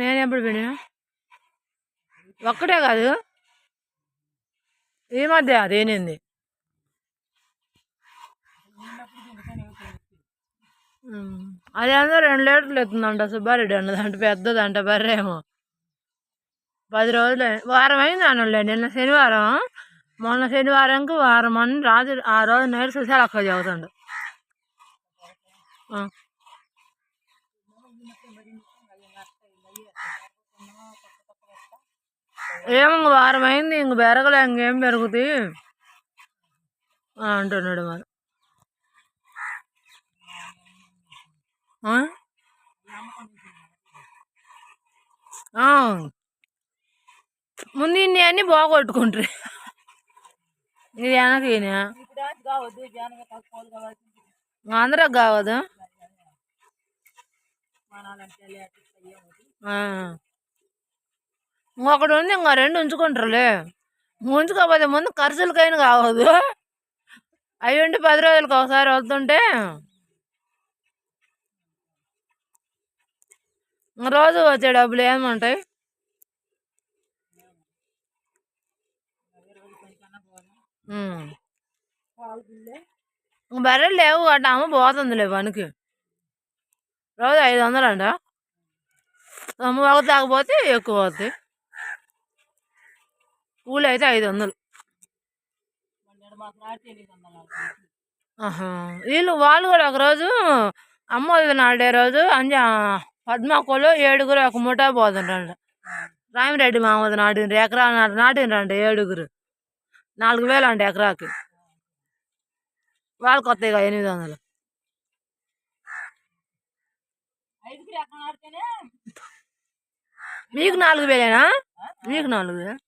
నేను ఎప్పుడు వినా ఒక్కటే కాదు. ఈ మధ్య అదేనింది అదేందో రెండు లీటర్లు ఎత్తుందంట సుబ్బారెడ్డి అన్నదంట. పెద్దదంట బర్రేమో పది రోజులు వారం అయింది అన్నలే నిన్న శనివారం. మొన్న శనివారంకి వారం అని రాత్రి ఆ రోజు నైట్ సుశాల అక్క ఏం ఏమో వారం అయింది ఇంక పెరగలే ఇంకేం పెరుగుతాయి అంటున్నాడు మరి. ముందు ఇన్ని అన్ని బాగొట్టుకుంటారు. ఇది వెనక అందరికి కావద్దు ఒకడు ఇంకొకటి ఉంది ఇంకా రెండు ఉంచుకుంటారులే. ఉంచుకోకపోతే ముందు ఖర్చులకైనా కావద్దు. అవి ఉండి పది రోజులకు ఒకసారి వస్తుంటే రోజు వచ్చే డబ్బులు ఏమంటాయి? బర్రెలు లేవు అట్ట అమ్మ పోతుందిలే పనికి. రోజు ఐదు వందలు అంట. అమ్మ ఒక ఎక్కువ అవుతాయి. కూలి అయితే ఐదు వందలు. వీళ్ళు వాళ్ళు కూడా ఒకరోజు అమ్మ వదిన నాడే రోజు అంజ పద్మాకోలో ఏడుగురు ఒక ముఠా పోతుంటారంట రామిరెడ్డి మామూలు నాటిన ఎకరా నాటినరంట ఏడుగురు. నాలుగు వేలు అంట ఎకరాకి. వాళ్ళకి వస్తాయిగా ఎనిమిది వందలు మీకు నాలుగు వేలేనా? మీకు నాలుగు వేలు?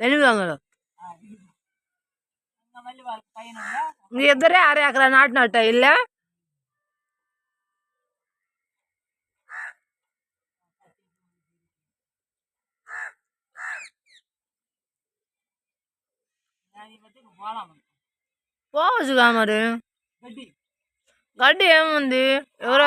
ఎనిమిది వందలు మీ ఇద్దరే అర ఎకరా నాటినట్ట ఇల్లే పోవచ్చుగా మరి గడ్డి ఏముంది ఎవరో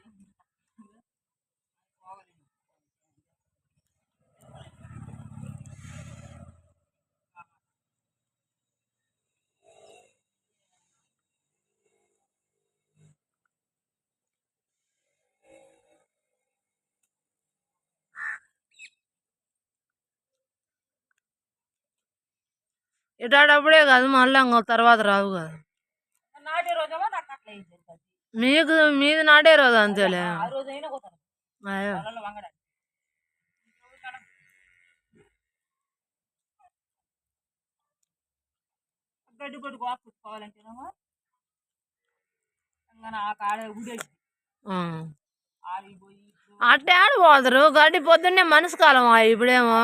ఇటాడప్పుడే కాదు మళ్ళీ ఇంకో తర్వాత రావు కదా. మీకు మీది నాటే రోజు అంతేలే. అయ్యో. గడ్డి అట్టే ఆడ పోతారు గడ్డి పొద్దున్నే మనసు కాలం ఇప్పుడేమో?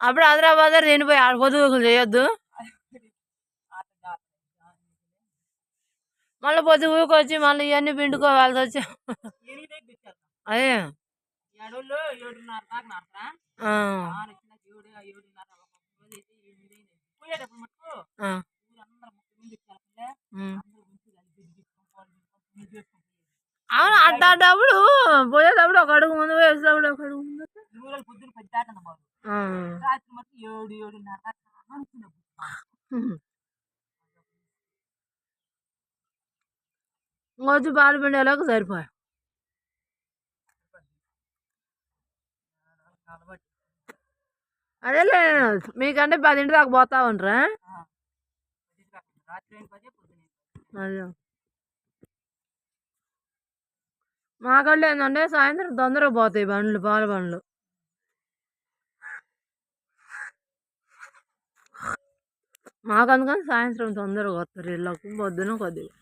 అప్పుడు హైదరాబాద్ తినిపోయి ఆడ పొద్దుగుకులు చేయొద్దు. మళ్ళీ పొద్దు ఊకొచ్చి మళ్ళీ ఇవన్నీ పిండుకోవాల్సి వచ్చి అదే. అవును అట్టాడప్పుడు పోయేటప్పుడు ఒక అడుగు ముందు వేసేటప్పుడు ఒక అడుగు ముందు ఊరలు పొద్దున పది దాటన బాబు. రాత్రి మటుకు ఏడు ఏడున్నర పాలు పిండేలోకి సరిపోయా. అదేలే మీకంటే పదింటి దాకా పోతా ఉంటారా. అదే. మాకళ్ళు ఏంటంటే సాయంత్రం తొందరగా పోతాయి బండ్లు పాల బండ్లు. మాకు అందుకని సాయంత్రం తొందరగా వస్తారు ఇళ్ళకు పొద్దున కొద్దిగా.